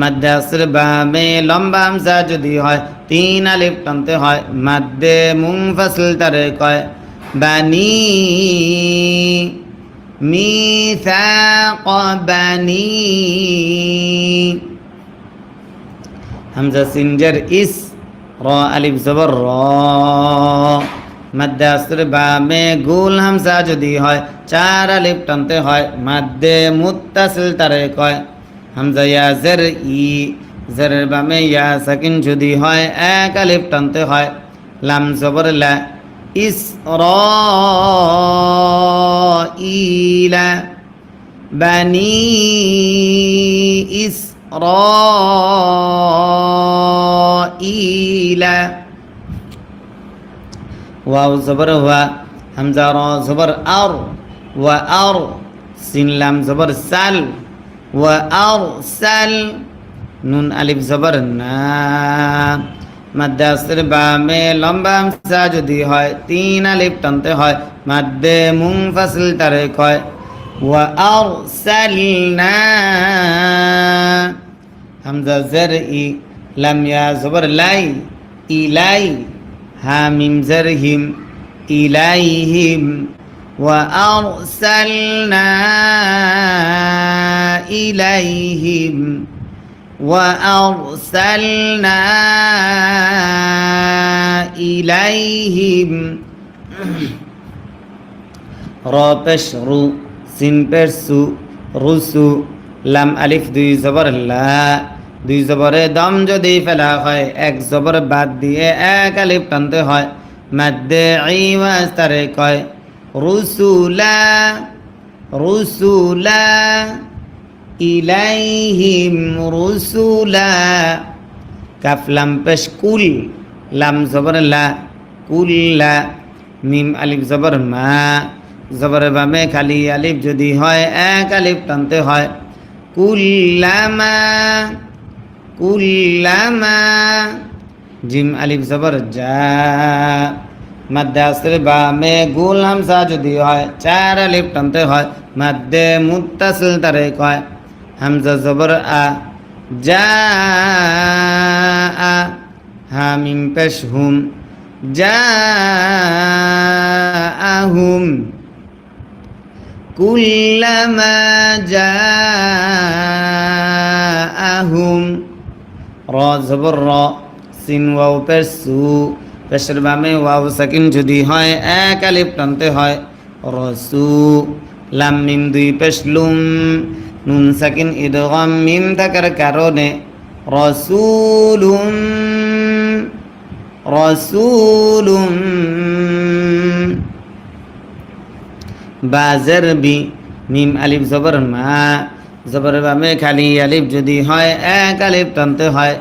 মাদ্দে আসর বামে লম্বা হামজা যদি হয়, তিন আলিফ টানতে হয়। মাদ্দে মুংফাসিল তারে কয়, বানি মিসাক বানি। হামজা সিনজার ইস, র, আলিফ জবর, র। মাদ্দে আসর বামে গুল হামজা যদি হয়, চার আলিফ টানতে হয়। মাদ্দে মুত্তাসিল তারে কয় হামজা ইয়া জের ই, জেরের বামে ইয়া সাকিন যদি হয়, এক আলিফ টানতে হয়। লাম জবর লা ইস র ইলা বানি ইস র ইলা ওয়াও জবর ওয়া হামজা র জবর আর ওয়া আর সিন লাম জবর সাল। সাল নুন আলিফ জবর না মাদ্দাসের বামে লম্বা হামজা যদি হয় তিন আলিফ টানতে হয় মাদ্দে মুংফাসিল তারে কয় ওয়া আর সালনা হামজা জের ই লাম ইয়া জবর লাই ইলাই হামিম জরহিম ইলাইহিম وأرسلنا إليهم وأرسلنا إليهم রপেশ রু সিন পেশু রুসু লাম আলিফ দুই জবর লা দুই জবরে দম যদি ফেলা হয় এক জবর বাদ দিয়ে এক আলিফ টানতে হয় মাদ্দে ইওয়াজ তারে কয় রুসুলা রুসুলা, ইলাইহিম রুসুলা। কাফলাম পেশ, কুল। লাম, জবর, লা, কুল্লা। মিম, আলিফ, জবর, মা। জবর বামে খালি, আলিফ যদি হয়, এক আলিফ টানতে হয়। কুল্লামা কুল্লামা জিম, আলিফ, জবর যা মাদ্দে আসরে বামে গুল হামসা যদি হয়, চার আলিফ টানতে হয়, মাদ্দে মুত্তাসিল তারে কয় হামজা জবর আ যা আ, হামিম পেশ হুম যা আহুম কুল্লামা যা আহুম র জবর র, সিন পেশ সু পেশের বামে ওয়াও সাকিন যদি হয়, এক আলিফ টানতে হয়। রসু লাম মিম দুই পেশ লুম নুন সাকিন ইদগাম মিম থাকার কারণে রসুলুম রসুলুম। বাজের বি, মিম আলিফ জবর মা জবর বামে খালি আলিফ যদি হয়, এক আলিফ টানতে হয়।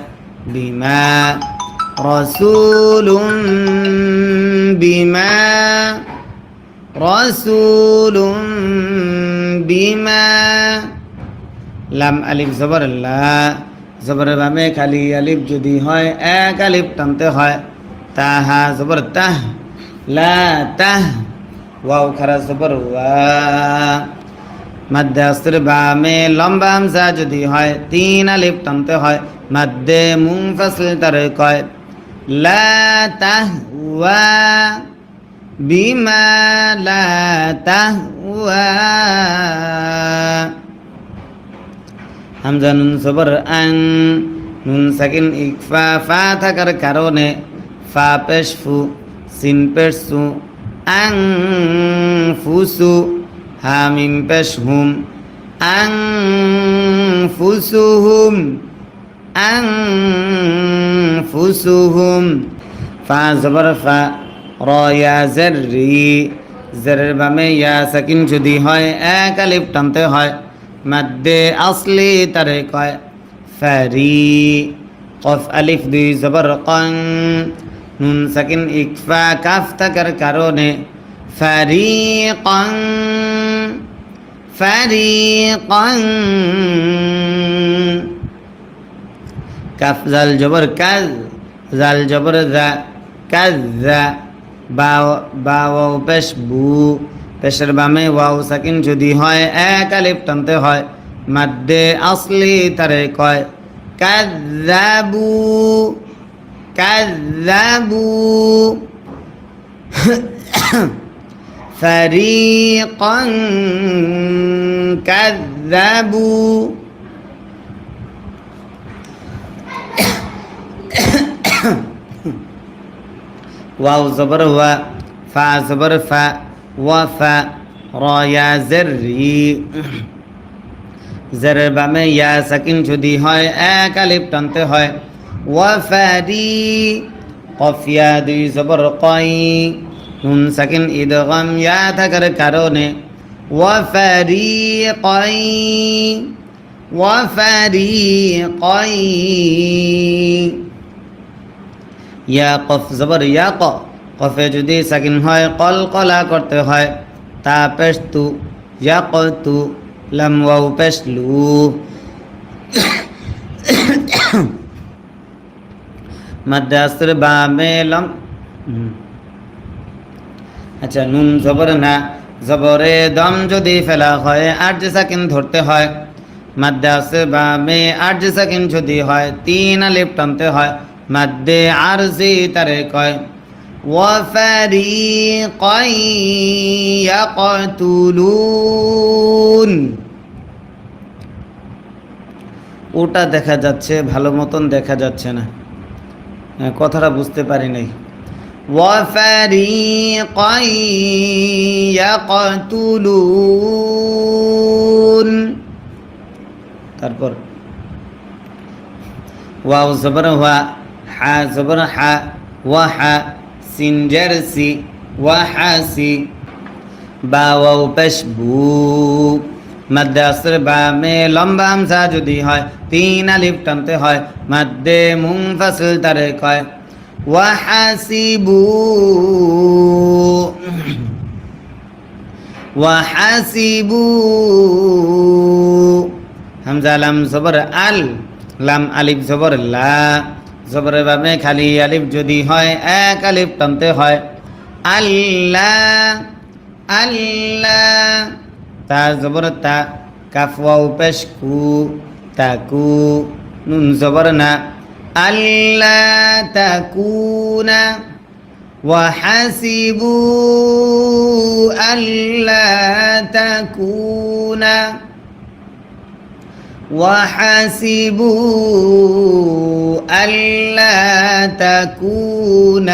বিমা রসুলুম বিমা রসুলুম বিমা। লাম আলিফ জবর লা জবর বামে খালি আলিফ যদি হয়, এক আলিফ টানতে হয়। তাহা জবর তাহ, লা তাহ, ওয়াও খারা জবর ওয়া। মাদ্দে আসর বামে লম্বা হামজা যদি হয়, তিন আলিফ টানতে হয়। মাদ্দে মুংফাসিল তারে কয় লা তাহওয়া বিমা লা তাহওয়া। হামজা নুন সবর আং নুন সাকিন ইকফা ফা থাকার কারণে ফা পেশ ফু সিন পেশ সু আং ফুসু, হামিম পেশ হুম আং ফুসুহুম। আং ফুসুহুম ফা জবর ফা, র ইয়া জের বামে ইয়া সাকিন যদি হয়, এক আলিফ টানতে হয়। মাদ্দে আসলি তারে কয়, ফারি। কফ আলিফ দুই জবর কং নুন সাকিন ইকফা, কাফ থাকার কারণে ফারিকং ফারিকং কাফ জাল জবর কাজ জাল জবর জা কাজ জা বা বাও পেশ বু পেশের বামে ওয়াও সাকিন যদি হয় এক আলিফ টানতে হয় মাদ্দে আসলি তারে কয় কাযাবু কাযাবু فريقا كذبوا واو زبر و فا زبر فا وفا را یا زری জেরের বামে ইয়া সাকিন যদি হয় এক আলিফ টানতে হয় ওয়াফারি কফিয়া দুই জবর কই নুন সাকিন ইদগম ইয়া থাকার কারণে ওয়াফারি কই ওয়াফারি কই ইয়া কফ, জবর ইয়া ক। কফে যদি সাকিন হয়, কল কলা করতে হয়। তা পেস্তু ইয়া কতু লাম ওয়াও পেশলু। মাদ্রাসের বামে লম আচ্ছা নুন জবর না। জবরে দম যদি ফেলা হয় আর যে সাকিন ধরতে হয়। মাদ্রাসের বামে আর যে সাকিন যদি হয়, তিন আলিফ টানতে হয়। মাদ্দে আরজি তারে কয় وفريقا يقتلون ওটা দেখা যাচ্ছে ভালো মতন দেখা যাচ্ছে না হ্যাঁ, কথাটা বুঝতে পারি নাই وفريقا يقتلون তারপর ওয়াও জবর ওয়া হা, জবর হা, ওয়া হা, সিন জারসি ওয়া হাসি বা ওয়াও পেশবু মাদ্রাসের বামে লম্বা হামসা যদি হয়, তিন আলিফ টানতে হয়, মাদ্দে মুনফাসিল তারে কয়, ওয়া হাসিবু ওয়া হাসিবু হামজা লাম জবর আলিফ জবর লা। জবরের বামে খালি আলিফ যদি হয় এক আলিফ টানতে হয় আল্লাহ আল্লাহ তা জবর তা কাফওয়াও পেশ কু তাকু নুন জবর না আল্লাহ তাকুনা وحسبوا ألا تكون وحسبوا ألا تكون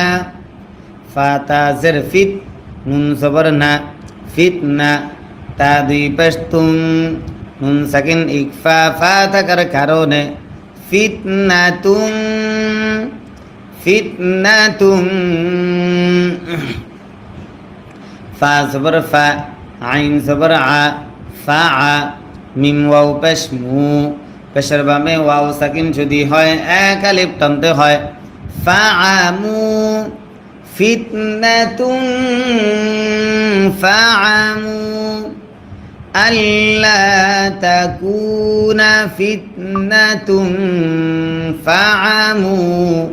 فتازر فت نون صبرنا فتنة تادي پشتم نون سكن اكفا فاتكر كارون فتنة فتنة فا صبر فا عين صبر ع فا মিম ওয়াও পেশ মু পেশের বামে ওয়াও সাকিন যদি হয় এক আলিফ টানতে হয় ফা আমু ফিতনাতুম ফা আমু ألا تكون فتنة فعموا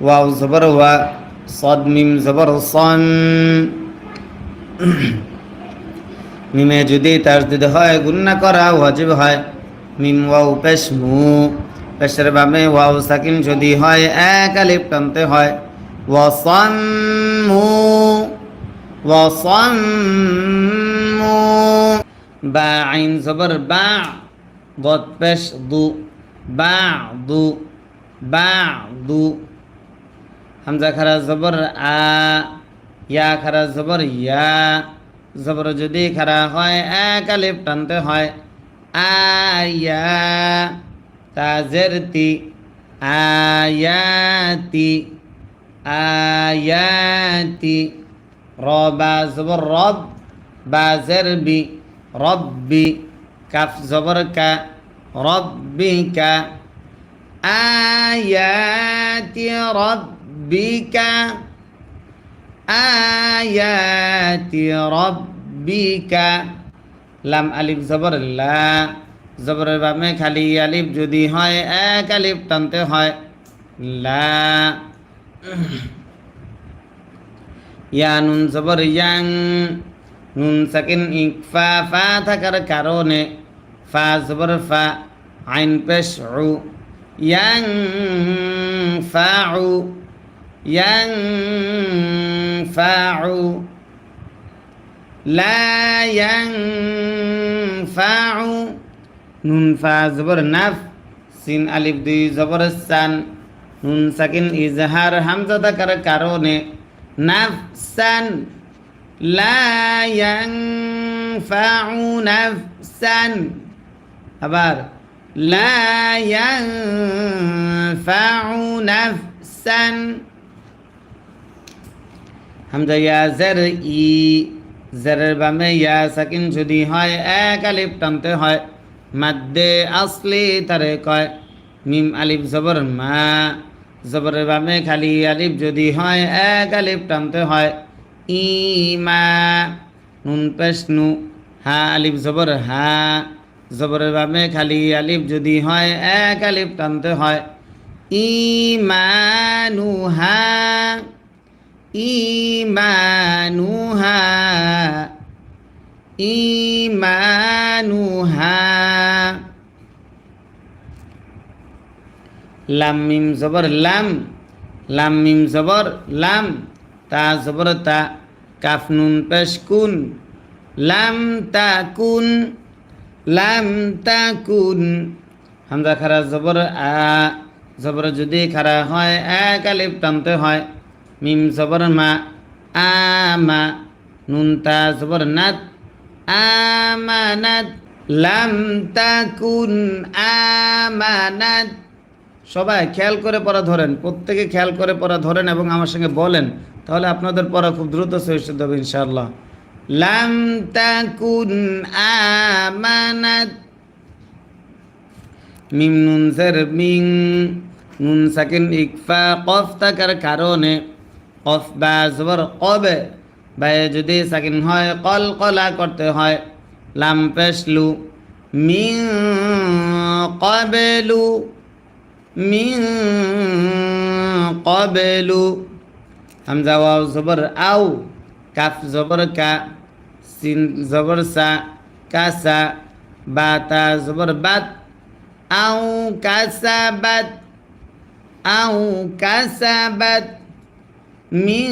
واو زبر و صد ميم زبر صن মিমে যদি তাজদিদ হয় গুন্না করা ওয়াজিব হয়। মিম পেশ মু, পেশের বামে ওয়াও সাকিন যদি হয়, এক আলিফ টানতে হয়। ওয়াসাম্মু ওয়াসাম্মু বা আইন জবর বা বদ পেশ দু, বা দু বা দু। হামজা খারা জবর আ, ইয়া খারা জবর ইয়া। জবর যদি খারা হয়, এক আলিফ টানতে হয়। আয়া তাজের তি আয়াতি আয়াতি। রব বাজের বি রব্বি, কাফ জবর কা রব্বিকা আয়াতি রব্বিকা আয়াতি রব্বিকা। লাম আলিফ জবর লা। জবরের বামে খালি আলিফ যদি হয়, এক আলিফ টানতে হয়। লা। ইয়া নুন জবর ইয়াং। নুন সাকিন ইকফা, ফা থাকার কারণে ফা জবর ফা, আইন পেশ ইয়াং ফা উ ইয়াং ফা উ লা ইয়াং ফা উ নুন ফা জবর নাফ সিন আলিফ দুই জবর সান নুন সাকিন ইজহার হামজা থাকার কারণে নাফসান লা ইয়ানফাউ নাফসান আবার লা ইয়ানফাউ নাফসান হামজা, ইয়া জার ই জারের বামে ইয়া সাকিন যদি হয়, এক আলিফ টানতে হয়। মাদ্দে আসলি তারে কয়, মিম আলিফ জবর মা জবরের বামে খালি আলিফ যদি হয়, এক আলিফ টানতে হয়। ই মা, নুন পেশ নু হা আলিফ জবর হা। জবরের বামে খালি আলিফ যদি হয়, এক আলিফ টানতে হয়। ইমানুহা ইমানুহা ইমানুহা। লাম মিম জবর লাম লাম মিম জবর লাম, তা জবর তা, কাফ নুন পেশ কুন, লাম তা কুন, লাম তা কুন। হামজা খারা জবর আ, জবর যদি খারা হয়, এক আলিফ টানতে হয়। মিম জবর মা আমা নুন তা জবর নাত আমানাত লাম তাকুন আমানাত সবাই খেয়াল করে পড়া ধরেন, প্রত্যেকে খেয়াল করে পড়া ধরেন এবং আমার সঙ্গে বলেন, তাহলে আপনাদের পড়া খুব দ্রুত সহিষ্ণু হবে ইনশাআল্লাহ। লাম তাকুন আমানাত মিম নুন জের মিং, নুন সাকিন ইকফা কফ কারণে কফ বা জবর কবে বায়ে যদি সাকিন হয়, কল কলা করতে হয়। লাম পেশলু মিং কবেলু মিং কবেলু। হামজা ওয়াও জবর আউ কাফ জবর কা, সিন জবর সা কাসা বাতা জবর বাত। আউ কাসাবাত আউ কাসাবাত মিন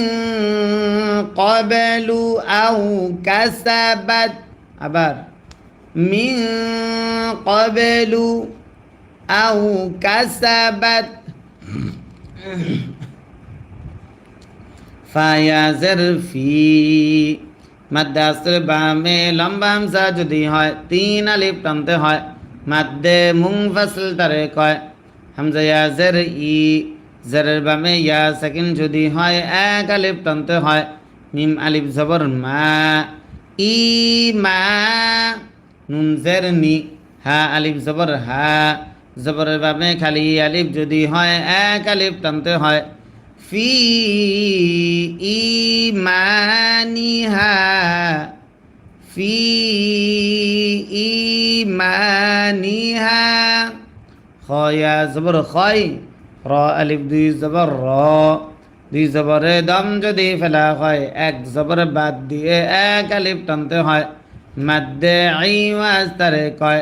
কবেলু আউ কাসাবাত। আবার, মিন কবেলু আউ কাসাবাত। ফায়াজের ফি। মাদ্দে বামে লম্বা যদি হয়, তিন আলিফ টানতে হয়। মাদ্দে মুং ফাসল তারে কয়, হামজা ইয়াজের ই। জেরের বামে ইয়া সেকেন্ড যদি হয়, এক আলিফ টানতে হয়। মিম আলিফ জবর মা, ই মা, নুন জের নি, হা আলিফ জবর হা। জবরের বামে খালি আলিফ যদি হয়, এক আলিফ টানতে হয়। ফি ই মানি হা, ফি ইমানিহা খয়া জবর খয় র আলিফ, দুই জবর র। দুই জবরে দম যদি ফেলা হয়, এক জবরে বাদ দিয়ে এক আলিফ টানতে হয়। মাদ্দে আইওয়াজ তারে কয়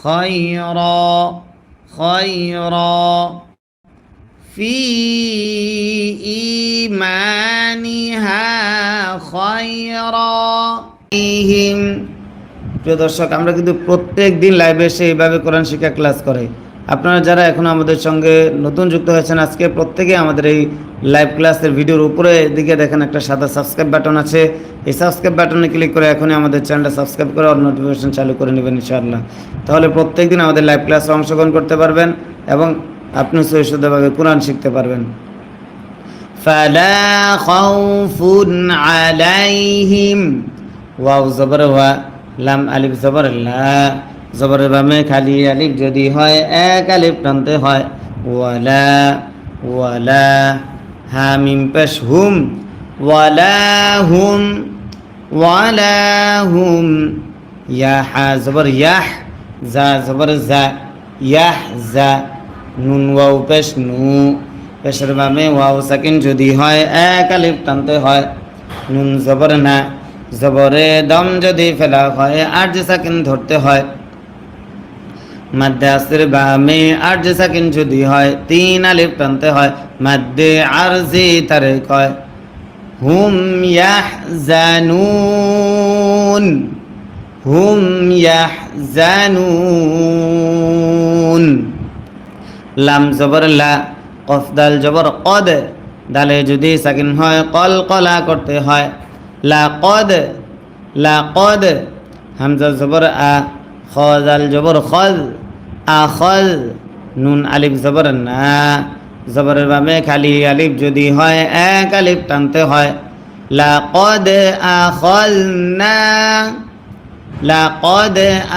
খয়র খয়র ফি ইমানিহা খয়র প্রিয় দর্শক, আমরা কিন্তু প্রত্যেক দিন লাইভে এসে এইভাবে কোরআন শিক্ষা ক্লাস করে। আপনারা যারা এখন আমাদের সঙ্গে নতুন যুক্ত হয়েছেন আজকে প্রত্যেকে আমাদের এই লাইভ ক্লাসের ভিডিওর উপরে দিকে দেখেন একটা সাদা সাবস্ক্রাইব বাটন আছে এই সাবস্ক্রাইব বাটনে ক্লিক করে এখনই আমাদের চ্যানেলটা সাবস্ক্রাইব করে আর নোটিফিকেশন চালু করে নেবেন ইনশাআল্লাহ তাহলে প্রত্যেক দিন আমাদের লাইভ ক্লাসে অংশগ্রহণ করতে পারবেন এবং আপনি সহিষ্ণুভাবে কোরআন শিখতে পারবেন فلا خوف عليهم ওয়াও জবর ওয়া লাম আলিফ জবর লা জবর বামে খালি আলিফ যদি হয়, এক আলিফ টানতে হয়। ওয়ালা ওয়ালা হা মিম পেশ হুম। ওয়ালা হুম ওয়ালা হুম। ইয়া হা জবর ইয়াহ, জা জবর জা, ইয়াহ জা। নুন ওয়াও পেশ নু। পেশের বামে ওয়াও সাকিন যদি হয়, এক আলিফ টানতে হয়। নুন জবর না, জবরে দম যদি ফেলা হয় আর যে সাকিন ধরতে হয়। মাদ্দে আসের বামে আর্জ সাকিন যদি হয়, তিন আলিফ টানতে হয়, মাদ্দে আরজি তারে কয় হুম ইয়াহজানুন হুম ইয়াহজানুন। লাম জবর লা, কফ জবর কদ, দালে যদি সাকিন হয়, কল কলা করতে হয়। লা কদ লা কদ, হামজা জবর আ। খ দাল জবর খল, আ খল, নুন আলিফ জবর না। জবরের বামে খালি আলিফ যদি হয়, এক আলিফ টানতে হয়। লা কদ আ খল না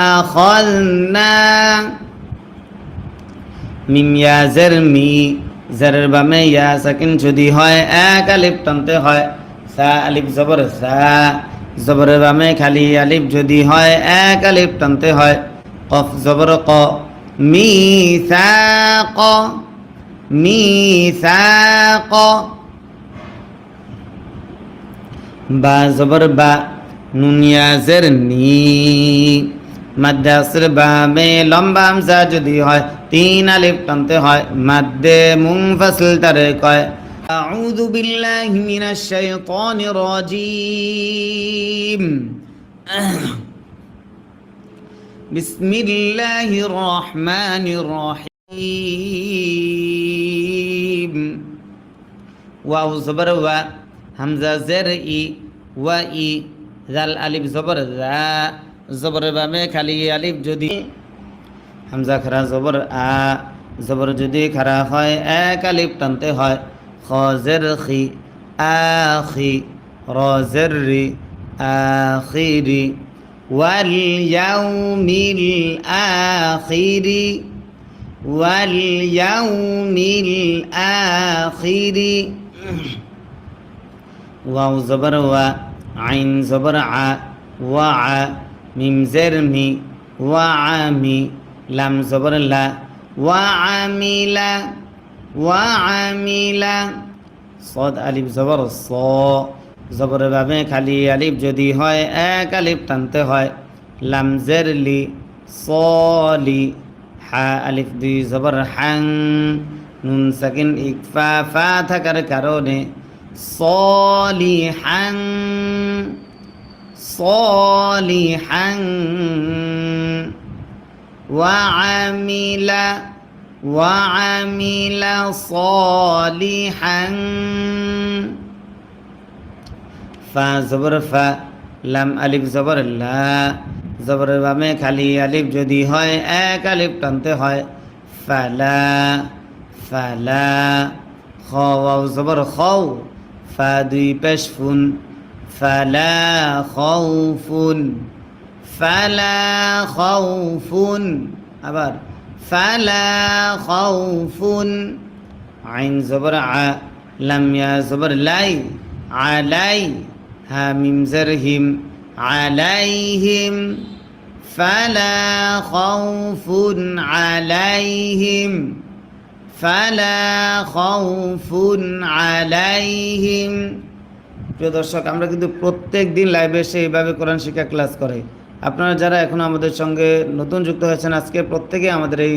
আ খল না। মিম ইয়া জের মি, জেরের বামে ইয়া সাকিন যদি হয়, এক আলিফ টানতে হয়। সা আলিফ জবর সা। জবরের বামে খালি আলিফ যদি হয়, এক আলিফ টানতে হয়। কফ জবর ক। মি ক মি ক বা জবর বা। নুনিয়া জের নি। মাদ্রাসের বামে লম্বা হামজা যদি হয়, তিন আলিফ টানতে হয়। মাদ্দে মুনফাসিল তারে কয়। أعوذ بالله من الشيطان الرجيم بسم الله الرحمن الرحيم واو زبر و همزة زر ই ওয়া ই জাল আলিফ জবর যা জবর বামে খালি আলিফ যদি হামজা খারা জবর আ জবর যদি খারা হয় এক আলিফ টানতে হয় خازرخي آخي رازر آخر واليوم الآخر واليوم الآخر. واو زبر و عين زبر ع وع ميم زر مي وعمي لم زبر لا وعمل ওয়ামিলা সদ আলিফ জবর, স জবরের বাবে খালি আলিফ যদি হয়, এক আলিফ টানতে হয়। লামজের লি সলি হা আলিফ দুই জবর, হাং। নুন সাকিন ইকফা, ফা থাকার কারণে সলি হাং। সলি হাং। ওয়ামিলা وعمل صالحا ফা জবর ফা লাম আলিফ জবর লা জবরের বামে খালি আলিফ যদি হয় এক আলিফ টানতে হয় ফালা ফালা খ ওয়াও জবর খাও ফা দুই পেশ ফুন ফালা খাউফুন ফালা খাউফুন আবার ফালা খাউফুন আইন জবর আ লাম ইয়া জবর লাই আলাই হামিম জরহিম আলাইহিম ফালা খাউফুন আলাইহিম ফালা খাউফুন আলাইহিম প্রিয় দর্শক, আমরা কিন্তু প্রত্যেক দিন লাইভে এসে এইভাবে কোরআন শিক্ষা ক্লাস করে। আপনারা যারা এখনও আমাদের সঙ্গে নতুন যুক্ত হয়েছেন আজকে প্রত্যেকে আমাদের এই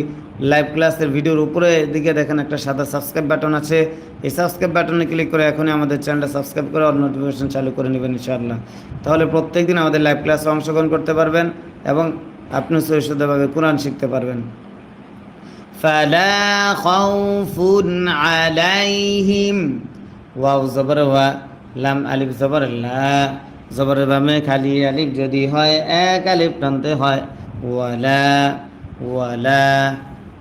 লাইভ ক্লাসের ভিডিওর উপরে দিকে দেখেন একটা সাদা সাবস্ক্রাইব বাটন আছে এই সাবস্ক্রাইব বাটনে ক্লিক করে এখনই আমাদের চ্যানেলটা সাবস্ক্রাইব করে আর নোটিফিকেশন চালু করে নেবেন ইনশাআল্লাহ তাহলে প্রত্যেক দিন আমাদের লাইভ ক্লাসে অংশগ্রহণ করতে পারবেন এবং আপনি সৈশুদ্ধভাবে কোরআন শিখতে পারবেন فلا خوف عليهم ওয়াও জবর ওয়া লাম আলিফ জবর লা জবর বামে খালি আলিফ যদি হয়, এক আলিফ টানতে হয়। ওয়ালা ওয়ালা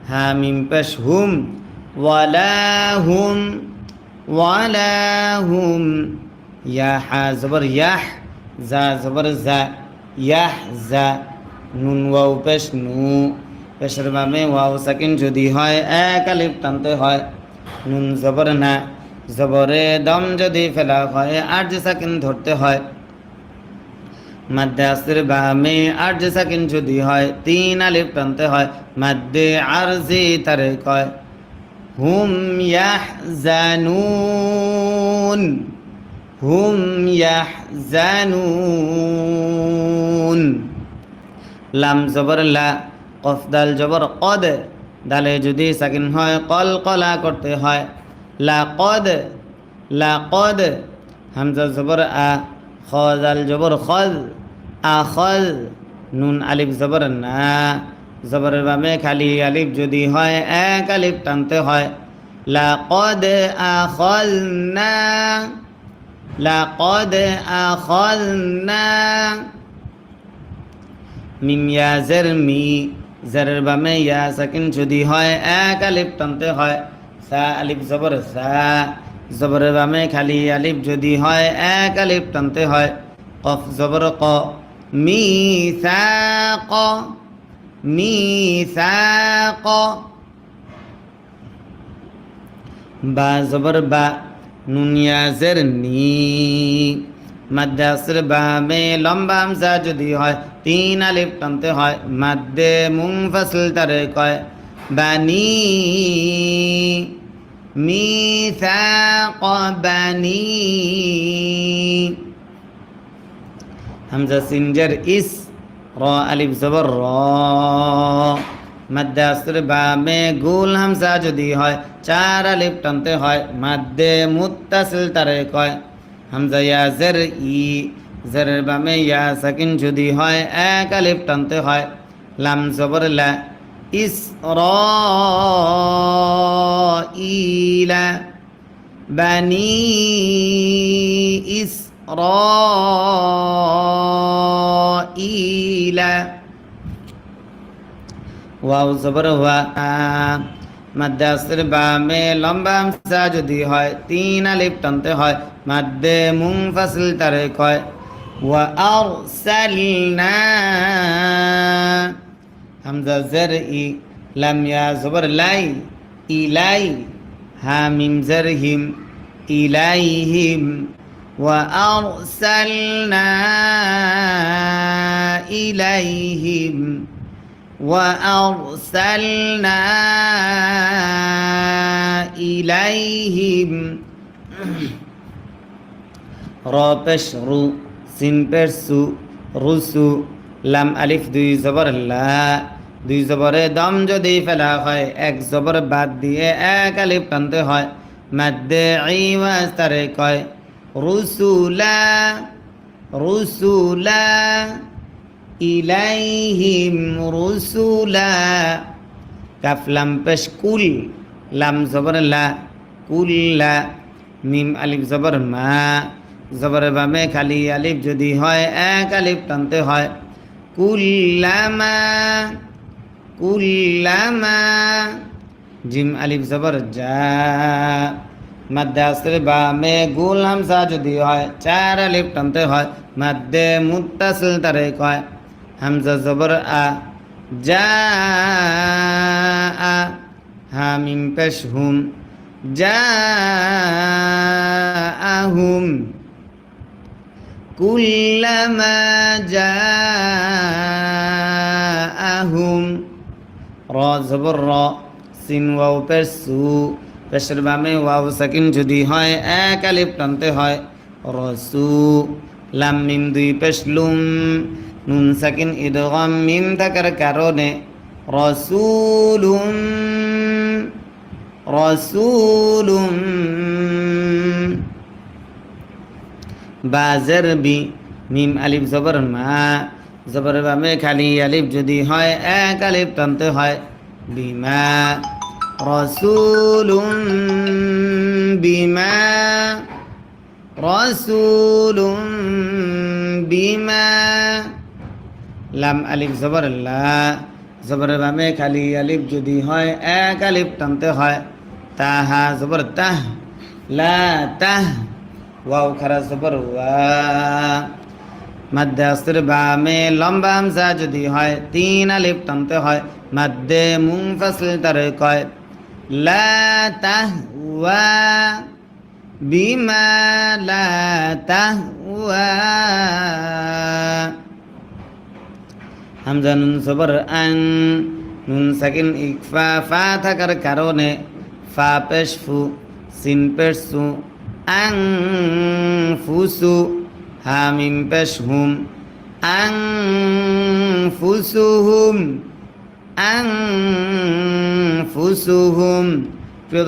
হা মিম পেশ হুম ওয়ালা হুম ওয়ালা হুম ইয়া হা জবর ইয়াহ, জা, জবর জা, ইয়াহ, জা, নুন, ওয়াও, পেশ, নু। পেশের বামে ওয়াও, সাকিন যদি হয়, এক আলিফ টানতে হয়। নুন, জবর না, জবরে দম যদি ফেলা হয় আর যে সাকিন ধরতে হয়। মাদ্দে আসির বামে আর যে সাকিন যদি হয়, তিন আলিফ টানতে হয়, মাদ্দে আরজি তারে কয় হুম ইয়াহ জানুন হুম ইয়াহ জানুন লাম জবর লা, কফ দাল জবর কদ, দালে যদি সাকিন হয়, কল কলা করতে হয়। লা কদ লা কদ, হামজা জবর আ। খজ আল জবর খজ আখজ নুন আলিফ জবর না। জবরের বাবে খালি আলিফ যদি হয়, এক আলিফ টানতে হয়। লা লাকদ আখজ না, লাকদ আখজ না। মিমিয়া জের মি, জেরের বামে ইয়া সাকিন যদি হয়, এক আলিফ টানতে হয়। সা আলিফ জবর সা। জবরের বামে খালি আলিফ যদি হয়, এক আলিফ টানতে হয়। কফ জবর ক। মি ক মি ক বা জবর বা। নুনিয়াজের নি। মাদ্রাসের বামে লম্বা হামজা যদি হয়, তিন আলিফ টানতে হয়। মাদ্দে মুং ফাসল তারে কয়। বা বানি মিসাক বানি হামজা সিনজার ইস র আলিফ জবর র মাদ্দাসের বামে গুল হামজা যদি হয় চার আলিফ টানতে হয় মাদ্দে মুত্তাসিল তারে কয় হামজা ইয়া জের ই জেরের বামে ইয়া সাকিন যদি হয় এক আলিফ টানতে হয় লাম জবর লা ইস র ইলা ওয়াও, জবর ওয়া মাদ্দাসের বামে লম্বা হামসা যদি হয়, তিন আলিফ টানতে হয়, মাদ্দে মুং ফাসিল তারে কয় ওয়া আরসালনা همزة زرعي لم يا زبر لاي إلاي ها من زرهم إليهم وأرسلنا إليهم. وأرسلنا إليهم. رابشرو سنبرسو رسو. লাম আলিফ, দুই জবর লা। দুই জবরে দম যদি ফেলা হয়, এক জবর বাদ দিয়ে এক আলিফ টানতে হয়। মাদ্দে ইওয়াজ তারে কয়, রুসুলা রুসুলা, ইলাইহিম রুসুলা। কাফলাম পেশ, কুল, লাম, জবর লা। কুল্লা মিম, আলিফ, জবর মা। জবর বামে খালি আলিফ যদি হয়, এক আলিফ টানতে হয়। কুল্লামা কুল্লামা, জিম আলিফ জবর যা মাদ্দাসের বামে গুল হামসা যদি হয়, চার আলিফ টানতে হয়, মাদ্দে মুত্তাসিল তারে কয়, হামজা জবর আ যা আ, হামিম পেশ হুম যা আহুম যা আহুম র জবর র সিন ওয়াও পেশ সু, পেশের বামে ওয়াও সাকিন যদি হয়, এক আলিফ টানতে হয়। রসু, লাম দুই পেশ লুম, নুন সাকিন ইদগাম মিম থাকার কারণে। রসুলুম রসুলুম। বাজের বি, মিম আলিফ জবর মা জবর বামে খালি আলিফ যদি হয়, এক আলিফ টানতে হয়। বিমা রসুলুম বিমা রসুলুম বিমা লাম আলিফ জবর লা, জবরের বামে খালি আলিফ যদি হয়, এক আলিফ টানতে হয়। তাহা জবর তাহ, লা তাহ বামে লম্বা হামজা যদি হয়, তিন আলিফ টানতে হয়। মাদ্দে মুং ফাসল তারে কয়, লা বিমা হামজা নুন সবর আং নুন সাকিন ইকফা, ফা থাকার কারণে ফা পেশ ফু, সিন পেশ সু। আং ফুসু হামিম পেশ হুম আংফুসুহুম আনফুসুহুম প্রিয়